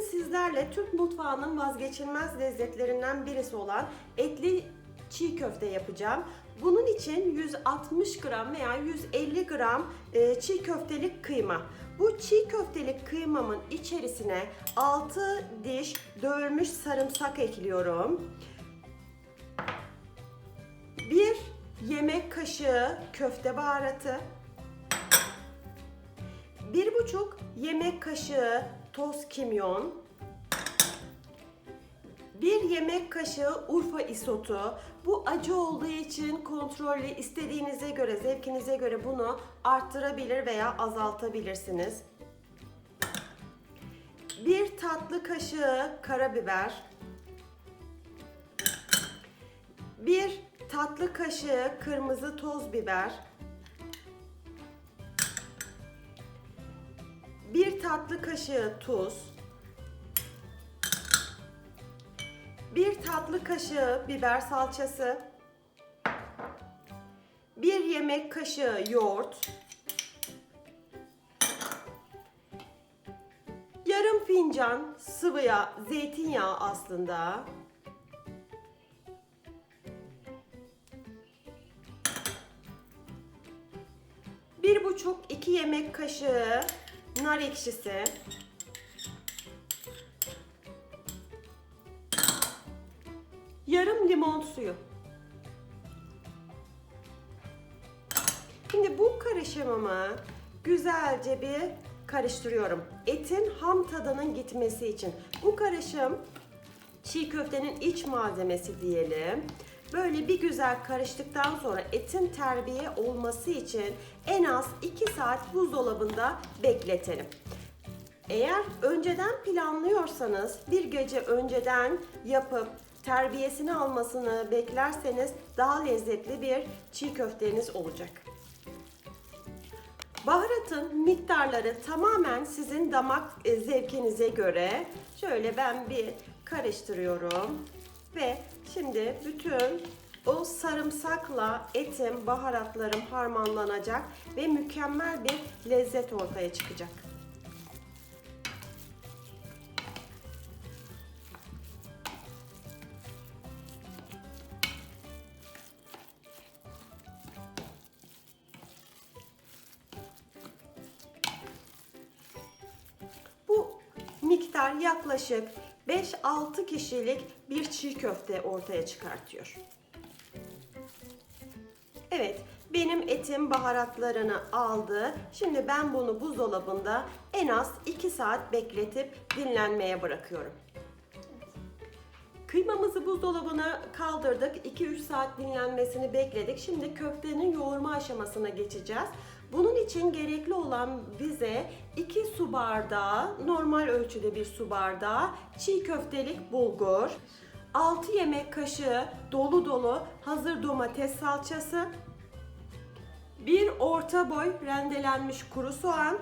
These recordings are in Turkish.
sizlerle Türk mutfağının vazgeçilmez lezzetlerinden birisi olan etli çiğ köfte yapacağım. Bunun için 160 gram veya 150 gram e, çiğ köftelik kıyma. Bu çiğ köftelik kıymamın içerisine 6 diş dövülmüş sarımsak ekliyorum. 1 yemek kaşığı köfte baharatı, bir buçuk yemek kaşığı toz kimyon, bir yemek kaşığı Urfa isotu. Bu acı olduğu için kontrollü istediğinize göre, zevkinize göre bunu arttırabilir veya azaltabilirsiniz. Bir tatlı kaşığı karabiber. Bir tatlı kaşığı kırmızı toz biber. Tatlı kaşığı tuz. Bir tatlı kaşığı biber salçası. Bir yemek kaşığı yoğurt. Yarım fincan sıvı yağ, zeytinyağı aslında. Bir buçuk iki yemek kaşığı nar ekşisi. Yarım limon suyu. Şimdi bu karışımımı güzelce bir karıştırıyorum. Etin ham tadının gitmesi için. Bu karışım çiğ köftenin iç malzemesi diyelim. Böyle bir güzel karıştıktan sonra etin terbiye olması için en az 2 saat buzdolabında bekletelim. Eğer önceden planlıyorsanız bir gece önceden yapıp terbiyesini almasını beklerseniz daha lezzetli bir çiğ köfteniz olacak. Baharatın miktarları tamamen sizin damak e, zevkinize göre. Şöyle ben bir karıştırıyorum. Ve şimdi bütün o sarımsakla etim, baharatlarım harmanlanacak ve mükemmel bir lezzet ortaya çıkacak. Bu miktar yaklaşık 5-6 kişilik bir çiğ köfte ortaya çıkartıyor. Evet, benim etim baharatlarını aldı. Şimdi ben bunu buzdolabında en az 2 saat bekletip dinlenmeye bırakıyorum. Kıymamızı buzdolabına kaldırdık. 2-3 saat dinlenmesini bekledik. Şimdi köftenin yoğurma aşamasına geçeceğiz. Bunun için gerekli olan bize 2 su bardağı, normal ölçüde bir su bardağı çiğ köftelik bulgur, 6 yemek kaşığı dolu dolu hazır domates salçası, bir orta boy rendelenmiş kuru soğan,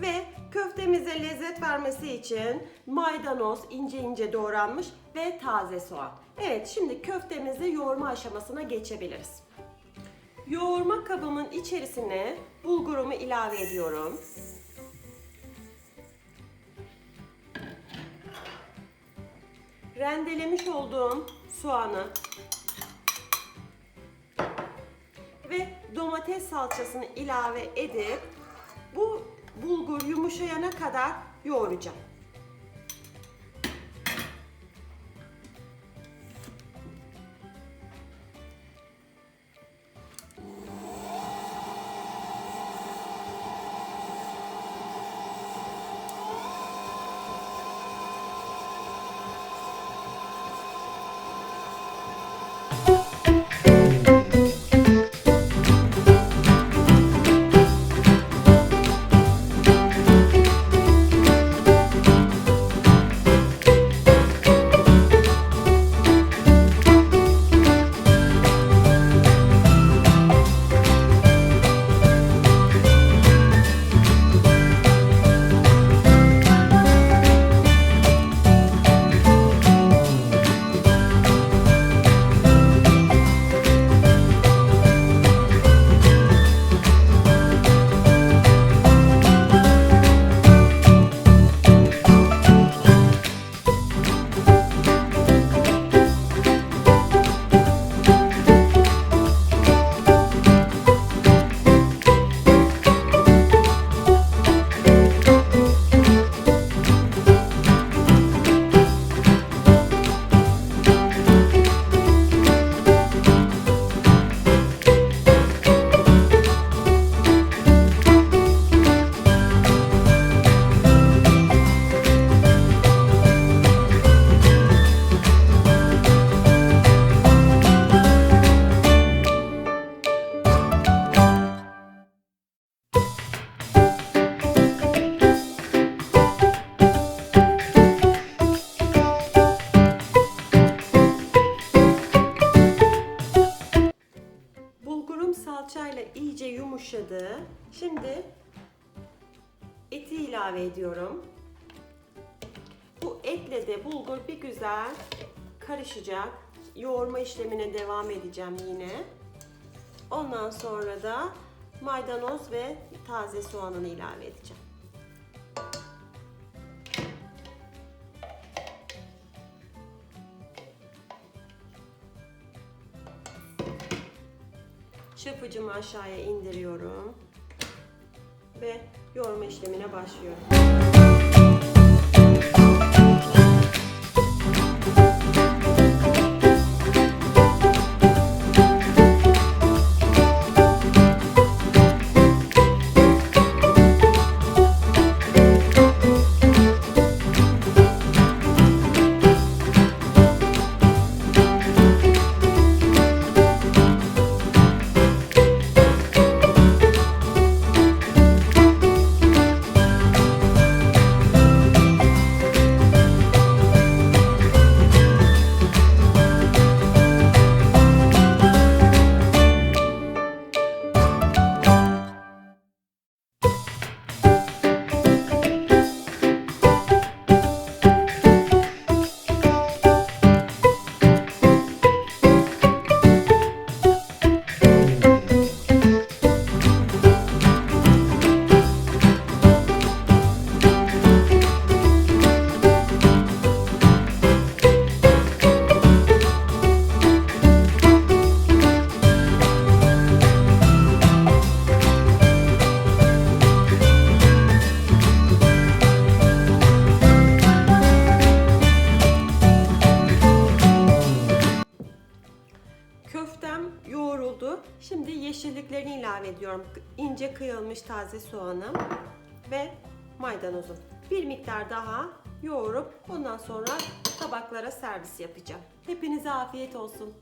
ve köftemize lezzet vermesi için maydanoz ince ince doğranmış ve taze soğan. Evet şimdi köftemizi yoğurma aşamasına geçebiliriz. Yoğurma kabımın içerisine bulgurumu ilave ediyorum. Rendelemiş olduğum soğanı ve domates salçasını ilave edip bu bulgur yumuşayana kadar yoğuracağım. İlave ediyorum. Bu etle de bulgur bir güzel karışacak. Yoğurma işlemine devam edeceğim yine. Ondan sonra da maydanoz ve taze soğanını ilave edeceğim. Çırpıcımı aşağıya indiriyorum ve yoğurma işlemine başlıyorum. Köftem yoğruldu. Şimdi yeşilliklerini ilave ediyorum. İnce kıyılmış taze soğanım ve maydanozum. Bir miktar daha yoğurup ondan sonra tabaklara servis yapacağım. Hepinize afiyet olsun.